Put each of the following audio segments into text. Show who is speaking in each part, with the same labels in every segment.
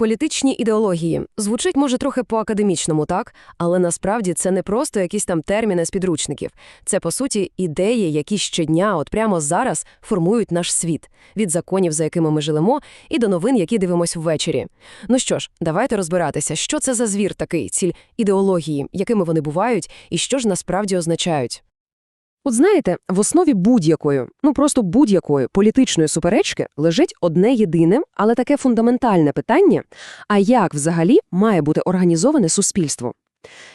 Speaker 1: Політичні ідеології звучить може трохи по-академічному, так? Але насправді це не просто якісь там терміни з підручників. Це, по суті, ідеї, які щодня, от прямо зараз, формують наш світ. Від законів, за якими ми живемо, і до новин, які дивимося ввечері. Ну що ж, давайте розбиратися, що це за звір такий, ціль ідеології, якими вони бувають, і що ж насправді означають. От знаєте, в основі будь-якої, ну просто будь-якої політичної суперечки лежить одне єдине, але таке фундаментальне питання, а як взагалі має бути організоване суспільство?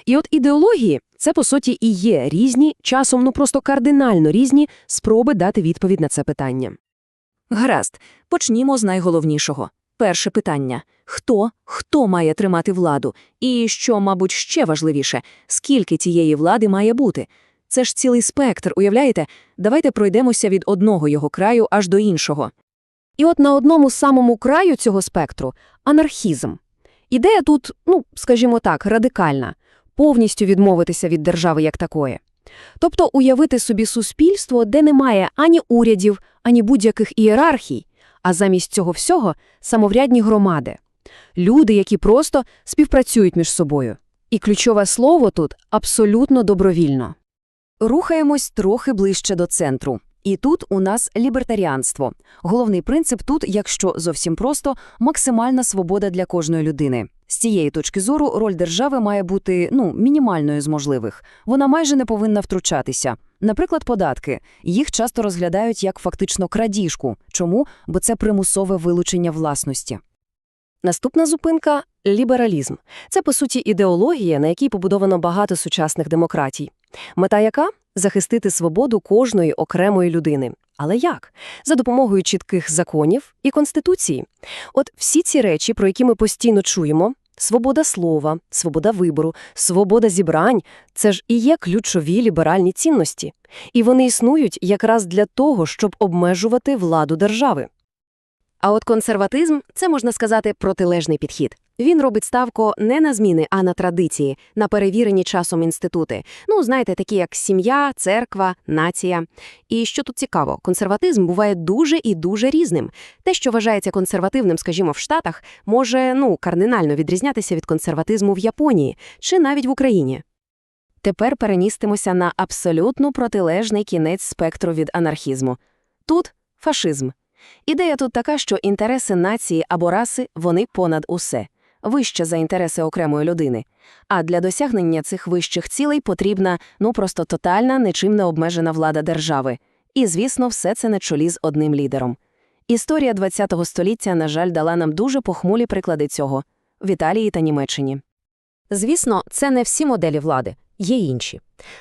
Speaker 1: І от ідеології – це, по суті, і є різні, часом ну просто кардинально різні спроби дати відповідь на це питання.
Speaker 2: Гаразд, почнімо з найголовнішого. Перше питання – хто, хто має тримати владу? І, що, мабуть, ще важливіше, скільки тієї влади має бути? Це ж цілий спектр, уявляєте? Давайте пройдемося від одного його краю аж до іншого.
Speaker 1: І от на одному самому краю цього спектру – анархізм. Ідея тут, ну, скажімо так, радикальна – повністю відмовитися від держави як такої. Тобто уявити собі суспільство, де немає ані урядів, ані будь-яких ієрархій, а замість цього всього – самоврядні громади. Люди, які просто співпрацюють між собою. І ключове слово тут – абсолютно добровільно.
Speaker 2: Рухаємось трохи ближче до центру. І тут у нас лібертаріанство. Головний принцип тут, якщо зовсім просто, максимальна свобода для кожної людини. З цієї точки зору роль держави має бути ну, мінімальною з можливих. Вона майже не повинна втручатися. Наприклад, податки. Їх часто розглядають як фактично крадіжку. Чому? Бо це примусове вилучення власності.
Speaker 1: Наступна зупинка – лібералізм. Це, по суті, ідеологія, на якій побудовано багато сучасних демократій. Мета яка? Захистити свободу кожної окремої людини. Але як? За допомогою чітких законів і конституції. От всі ці речі, про які ми постійно чуємо – свобода слова, свобода вибору, свобода зібрань – це ж і є ключові ліберальні цінності. І вони існують якраз для того, щоб обмежувати владу держави. А от консерватизм – це, можна сказати, протилежний підхід. Він робить ставку не на зміни, а на традиції, на перевірені часом інститути. Ну, знаєте, такі як сім'я, церква, нація. І що тут цікаво, консерватизм буває дуже і дуже різним. Те, що вважається консервативним, скажімо, в Штатах, може, ну, кардинально відрізнятися від консерватизму в Японії чи навіть в Україні. Тепер перемістимося на абсолютно протилежний кінець спектру від анархізму. Тут – фашизм. Ідея тут така, що інтереси нації або раси – вони понад усе, вище за інтереси окремої людини. А для досягнення цих вищих цілей потрібна, ну просто тотальна, нічим не обмежена влада держави. І, звісно, все це на чолі з одним лідером. Історія ХХ століття, на жаль, дала нам дуже похмулі приклади цього – в Італії та Німеччині. Звісно, це не всі моделі влади, є інші.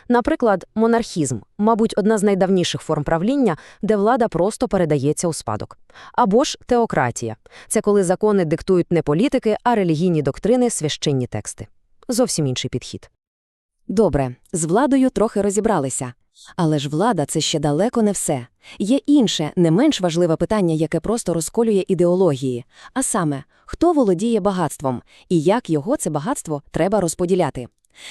Speaker 1: Наприклад, монархізм, мабуть, одна з найдавніших форм правління, де влада просто передається у спадок. Або ж теократія. Це коли закони диктують не політики, а релігійні доктрини, священні тексти. Зовсім інший підхід. Добре, з владою трохи розібралися. Але ж влада – це ще далеко не все. Є інше, не менш важливе питання, яке просто розколює ідеології. А саме, хто володіє багатством і як його це багатство треба розподіляти.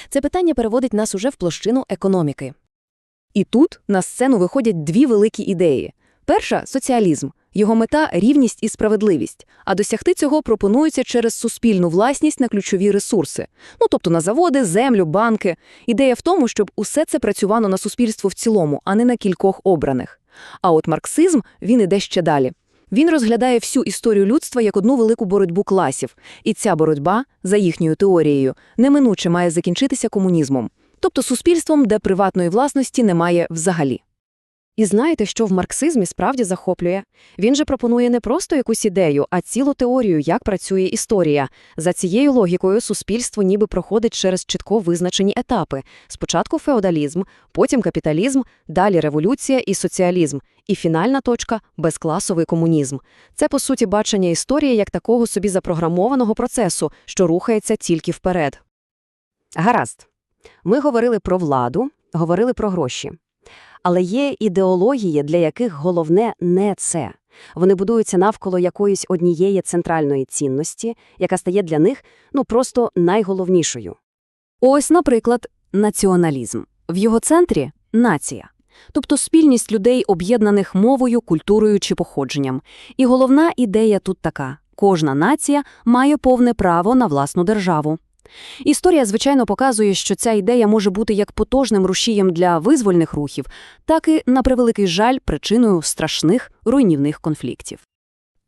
Speaker 1: Це питання переводить нас уже в площину економіки. І тут на сцену виходять дві великі ідеї. Перша – соціалізм. Його мета – рівність і справедливість, а досягти цього пропонується через суспільну власність на ключові ресурси. Ну, тобто на заводи, землю, банки. Ідея в тому, щоб усе це працювало на суспільство в цілому, а не на кількох обраних. А от марксизм, він іде ще далі. Він розглядає всю історію людства як одну велику боротьбу класів, і ця боротьба, за їхньою теорією, неминуче має закінчитися комунізмом, тобто суспільством, де приватної власності немає взагалі. І знаєте, що в марксизмі справді захоплює? Він же пропонує не просто якусь ідею, а цілу теорію, як працює історія. За цією логікою суспільство ніби проходить через чітко визначені етапи. Спочатку феодалізм, потім капіталізм, далі революція і соціалізм. І фінальна точка – безкласовий комунізм. Це, по суті, бачення історії як такого собі запрограмованого процесу, що рухається тільки вперед. Гаразд. Ми говорили про владу, говорили про гроші. Але є ідеології, для яких головне не це. Вони будуються навколо якоїсь однієї центральної цінності, яка стає для них ну просто найголовнішою. Ось, наприклад, націоналізм. В його центрі нація. Тобто спільність людей, об'єднаних мовою, культурою чи походженням. І головна ідея тут така
Speaker 2: Кожна нація має повне право на власну державу. Історія, звичайно, показує, що ця ідея може бути як потужним рушієм для визвольних рухів, так і, на превеликий жаль, причиною страшних руйнівних конфліктів.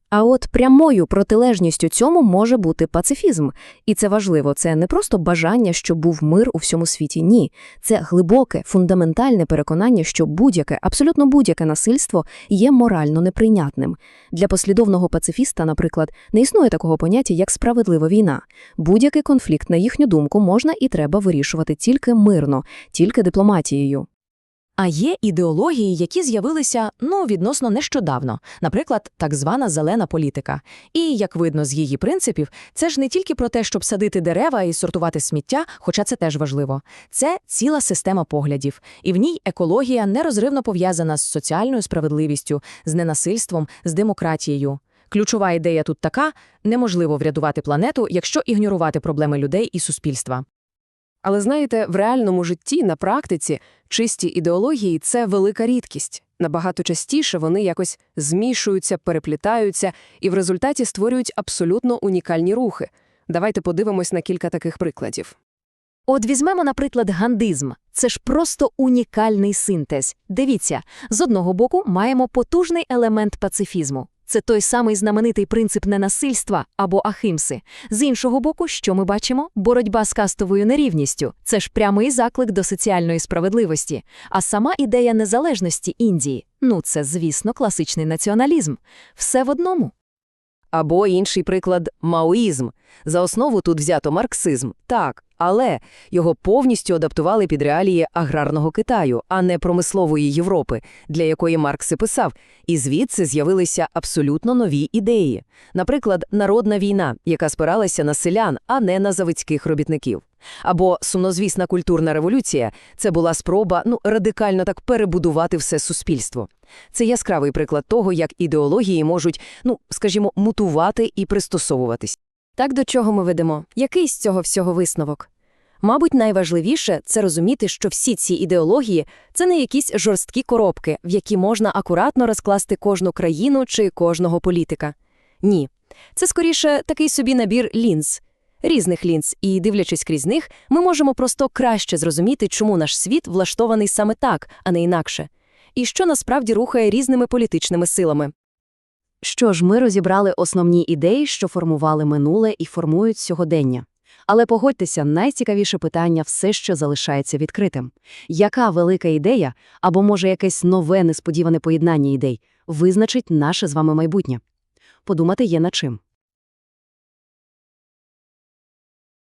Speaker 1: А от прямою протилежністю цьому може бути пацифізм. І це важливо, це не просто бажання, щоб був мир у всьому світі. Ні, це глибоке, фундаментальне переконання, що будь-яке, абсолютно будь-яке насильство є морально неприйнятним. Для послідовного пацифіста, наприклад, не існує такого поняття, як справедлива війна. Будь-який конфлікт, на їхню думку, можна і треба вирішувати тільки мирно, тільки дипломатією.
Speaker 3: А є ідеології, які з'явилися ну відносно нещодавно, наприклад, так звана зелена політика. І як видно з її принципів, це ж не тільки про те, щоб садити дерева і сортувати сміття, хоча це теж важливо. Це ціла система поглядів, і в ній екологія нерозривно пов'язана з соціальною справедливістю, з ненасильством, з демократією. Ключова ідея тут така: неможливо врятувати планету, якщо ігнорувати проблеми людей і суспільства.
Speaker 1: Але знаєте, в реальному житті, на практиці, чисті ідеології – це велика рідкість. Набагато частіше вони якось змішуються, переплітаються і в результаті створюють абсолютно унікальні рухи. Давайте подивимось на кілька таких прикладів.
Speaker 2: От візьмемо, наприклад, гандизм. Це ж просто унікальний синтез. Дивіться, з одного боку маємо потужний елемент пацифізму. Це той самий знаменитий принцип ненасильства або ахимси. З іншого боку, що ми бачимо? Боротьба з кастовою нерівністю. Це ж прямий заклик до соціальної справедливості. А сама ідея незалежності Індії ну це, звісно, класичний націоналізм. Все в одному.
Speaker 4: Або інший приклад – маоїзм. За основу тут взято марксизм. Так, але його повністю адаптували під реалії аграрного Китаю, а не промислової Європи, для якої Маркс і писав. І звідси з'явилися абсолютно нові ідеї. Наприклад, народна війна, яка спиралася на селян, а не на заводських робітників. Або сумнозвісна культурна революція – це була спроба ну, радикально так перебудувати все суспільство. Це яскравий приклад того, як ідеології можуть, ну, скажімо, мутувати і пристосовуватись.
Speaker 1: Так до чого ми ведемо? Який з цього всього висновок? Мабуть, найважливіше – це розуміти, що всі ці ідеології – це не якісь жорсткі коробки, в які можна акуратно розкласти кожну країну чи кожного політика. Ні. Це, скоріше, такий собі набір лінз. Різних лінз, і, дивлячись крізь них, ми можемо просто краще зрозуміти, чому наш світ влаштований саме так, а не інакше. І що насправді рухає різними політичними силами.
Speaker 2: Що ж, ми розібрали основні ідеї, що формували минуле і формують сьогодення. Але погодьтеся, найцікавіше питання все ще залишається відкритим. Яка велика ідея, або, може, якесь нове несподіване поєднання ідей, визначить наше з вами майбутнє? Подумати є над чим.